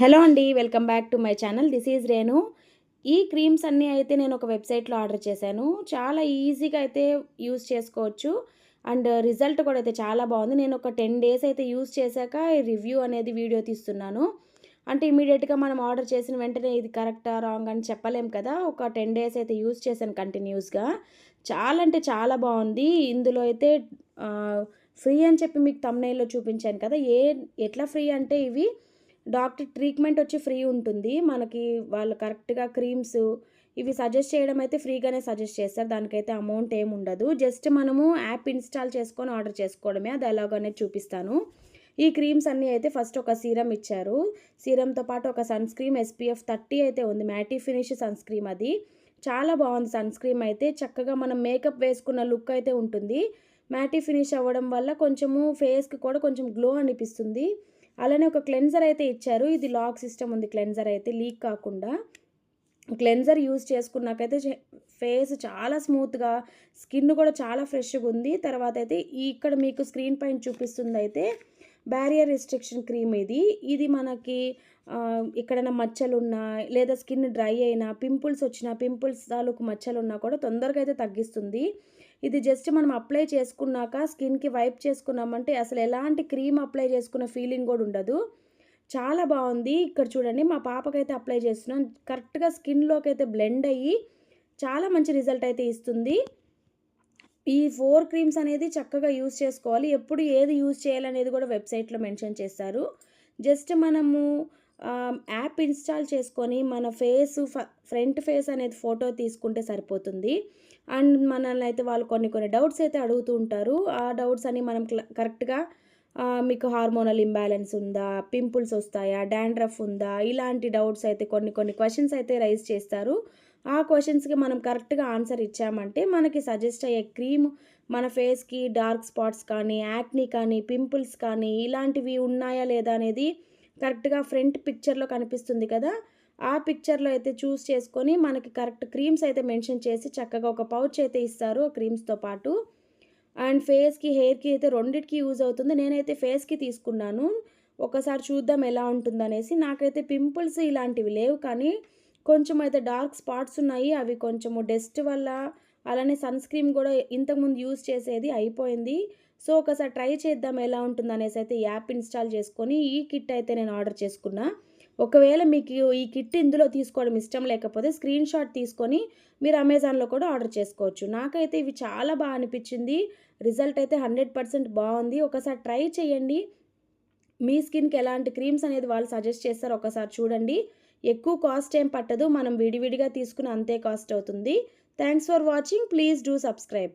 Hello అండి welcome back to my channel. This is Renu. ఈ creams అన్నీ అయితే నేను ఒక వెబ్సైట్లో ఆర్డర్ చేశాను. చాలా ఈజీగా అయితే యూస్ చేసుకోవచ్చు. అండ్ రిజల్ట్ కూడా అయితే చాలా బాగుంది. నేను ఒక టెన్ డేస్ అయితే యూస్ చేశాక రివ్యూ అనేది వీడియో తీస్తున్నాను. అంటే ఇమీడియట్గా మనం ఆర్డర్ చేసిన వెంటనే ఇది కరెక్టా రాంగ్ అని చెప్పలేం కదా. ఒక టెన్ డేస్ అయితే యూస్ చేశాను కంటిన్యూస్గా. చాలా అంటే చాలా బాగుంది. ఇందులో అయితే ఫ్రీ అని చెప్పి మీకు తమ్నైల్లో చూపించాను కదా. ఏ ఎట్లా ఫ్రీ అంటే ఇవి డాక్టర్ ట్రీట్మెంట్ వచ్చి ఫ్రీ ఉంటుంది. మనకి వాళ్ళు కరెక్ట్గా క్రీమ్స్ ఇవి సజెస్ట్ చేయడం అయితే ఫ్రీగానే సజెస్ట్ చేస్తారు. దానికైతే అమౌంట్ ఏమి ఉండదు. జస్ట్ మనము యాప్ ఇన్స్టాల్ చేసుకొని ఆర్డర్ చేసుకోవడమే. అది ఎలాగనే చూపిస్తాను. ఈ క్రీమ్స్ అన్నీ అయితే ఫస్ట్ ఒక సీరం ఇచ్చారు. సీరంతో పాటు ఒక సన్ స్క్రీమ్ ఎస్పీఎఫ్ థర్టీ అయితే ఉంది. మ్యాటీ ఫినిష్ సన్ స్క్రీమ్ అది. చాలా బాగుంది సన్ స్క్రీమ్ అయితే. చక్కగా మనం మేకప్ వేసుకున్న లుక్ అయితే ఉంటుంది. మ్యాటీ ఫినిష్ అవ్వడం వల్ల కొంచెము ఫేస్కి కూడా కొంచెం గ్లో అనిపిస్తుంది. అలానే ఒక క్లెన్జర్ అయితే ఇచ్చారు. ఇది లాక్ సిస్టమ్ ఉంది క్లెన్జర్ అయితే లీక్ కాకుండా. క్లెన్జర్ యూజ్ చేసుకున్నాకైతే ఫేస్ చాలా స్మూత్గా స్కిన్ కూడా చాలా ఫ్రెష్గా ఉంది. తర్వాత అయితే ఇక్కడ మీకు స్క్రీన్ పైన చూపిస్తుంది అయితే బ్యారియర్ రిస్ట్రిక్షన్ క్రీమ్ ఇది. ఇది మనకి ఎక్కడైనా మచ్చలు ఉన్నా లేదా స్కిన్ డ్రై అయినా పింపుల్స్ వచ్చినా పింపుల్స్ తాలూకు మచ్చలు ఉన్నా కూడా తొందరగా అయితే తగ్గిస్తుంది. ఇది జస్ట్ మనం అప్లై చేసుకున్నాక స్కిన్కి వైప్ చేసుకున్నామంటే అసలు ఎలాంటి క్రీమ్ అప్లై చేసుకున్న ఫీలింగ్ కూడా ఉండదు. చాలా బాగుంది. ఇక్కడ చూడండి మా పాపకైతే అప్లై చేస్తున్నాం. కరెక్ట్గా స్కిన్లోకి అయితే బ్లెండ్ అయ్యి చాలా మంచి రిజల్ట్ అయితే ఇస్తుంది. ఈ ఫోర్ క్రీమ్స్ అనేది చక్కగా యూస్ చేసుకోవాలి. ఎప్పుడు ఏది యూజ్ చేయాలనేది కూడా వెబ్సైట్లో మెన్షన్ చేస్తారు జస్ట్ మనము యాప్ ఇన్స్టాల్ చేసుకొని మన ఫేస్ ఫ్రంట్ ఫేస్ అనేది ఫోటో తీసుకుంటే సరిపోతుంది. అండ్ మనల్ని అయితే వాళ్ళు కొన్ని కొన్ని డౌట్స్ అయితే అడుగుతూ ఉంటారు. ఆ డౌట్స్ అని మనం కరెక్ట్గా మీకు హార్మోనల్ ఇంబ్యాలెన్స్ ఉందా పింపుల్స్ వస్తాయా డాండ్రఫ్ ఉందా ఇలాంటి డౌట్స్ అయితే కొన్ని కొన్ని క్వశ్చన్స్ అయితే రైజ్ చేస్తారు. ఆ క్వశ్చన్స్కి మనం కరెక్ట్గా ఆన్సర్ ఇచ్చామంటే మనకి సజెస్ట్ అయ్యే క్రీమ్ మన ఫేస్కి డార్క్ స్పాట్స్ కానీ యాక్ని కానీ పింపుల్స్ కానీ ఇలాంటివి ఉన్నాయా లేదా అనేది కరెక్ట్గా ఫ్రంట్ పిక్చర్లో కనిపిస్తుంది కదా ఆ పిక్చర్లో అయితే చూస్ చేసుకొని మనకి కరెక్ట్ క్రీమ్స్ అయితే మెన్షన్ చేసి చక్కగా ఒక పౌచ్ అయితే ఇస్తారు క్రీమ్స్తో పాటు. అండ్ ఫేస్కి హెయిర్కి అయితే రెండింటికి యూజ్ అవుతుంది. నేనైతే ఫేస్కి తీసుకున్నాను. ఒకసారి చూద్దాం ఎలా ఉంటుందనేసి. నాకైతే పింపుల్స్ ఇలాంటివి లేవు కానీ కొంచెం అయితే డార్క్ స్పాట్స్ ఉన్నాయి. అవి కొంచెము డస్ట్ వల్ల అలానే సన్ స్క్రీన్ కూడా ఇంతకుముందు యూజ్ చేసేది అయిపోయింది. సో ఒకసారి ట్రై చేద్దాం ఎలా ఉంటుంది అనేసి అయితే యాప్ ఇన్స్టాల్ చేసుకొని ఈ కిట్ అయితే నేను ఆర్డర్ చేసుకున్నా. ఒకవేళ మీకు ఈ కిట్ ఇందులో తీసుకోవడం ఇష్టం లేకపోతే స్క్రీన్ షాట్ తీసుకొని మీరు అమెజాన్లో కూడా ఆర్డర్ చేసుకోవచ్చు. నాకైతే ఇవి చాలా బాగా అనిపించింది. రిజల్ట్ అయితే హండ్రెడ్ పర్సెంట్ బాగుంది. ఒకసారి ట్రై చేయండి. మీ స్కిన్కి ఎలాంటి క్రీమ్స్ అనేది వాళ్ళు సజెస్ట్ చేస్తారు ఒకసారి చూడండి. ఎక్కువ కాస్ట్ ఏం పట్టదు మనం విడివిడిగా తీసుకుని అంతే కాస్ట్ అవుతుంది. Thanks for watching please do subscribe